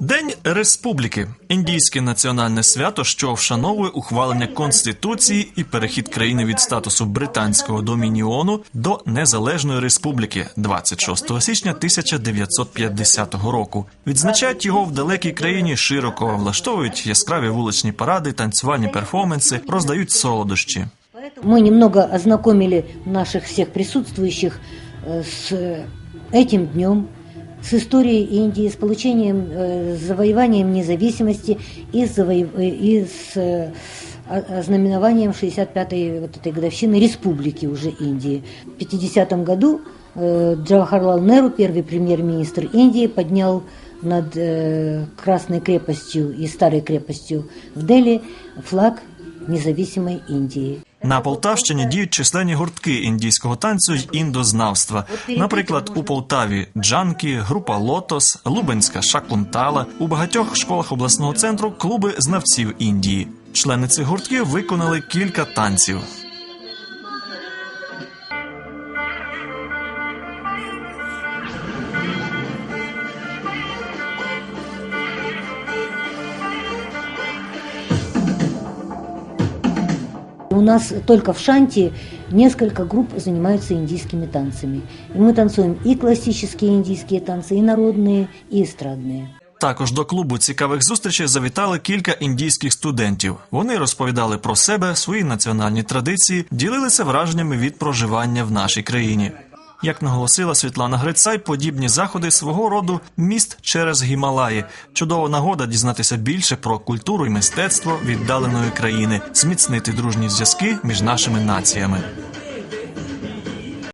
День Республіки індійське національне свято, що вшановує ухвалення конституції і перехід країни від статусу британського домініону до незалежної республіки 26 січня 1950 року. Відзначають його в далекій країні широко, влаштовують яскраві вуличні паради, танцювальні перформанси, роздають солодощі. Мы немного ознакомили наших всех присутствующих э, с этим днем, С историей Индии, с получением, э, завоеванием независимости и, с завоев- э, и с э, ознаменованием 65-й вот этой годовщины республики уже Индии. В 50 году э, Джавахарлал Неру, первый премьер-министр Индии, поднял над э, Красной крепостью и Старой крепостью в Дели флаг независимой Индии. На Полтавщині діють численні гуртки індійського танцю й індознавства. Наприклад, у Полтаві Джанкі, група Лотос, Лубенська Шакунтала. У багатьох школах обласного центру клуби знавців Індії. Члени цих гуртків виконали кілька танців. У нас только в Шанти несколько групп занимаются индийскими танцами. И мы танцуем и классические индийские танцы, и народные, и эстрадные. Також до клубу цікавих зустрічей завітали кілька індійських студентів. Вони розповідали про себе, свої національні традиції, ділилися враженнями від проживання в нашій країні. Як наголосила Світлана Грицай, подібні заходи свого роду міст через Гімалаї. Чудова нагода дізнатися більше про культуру і мистецтво віддаленої країни, зміцнити дружні зв'язки між нашими націями.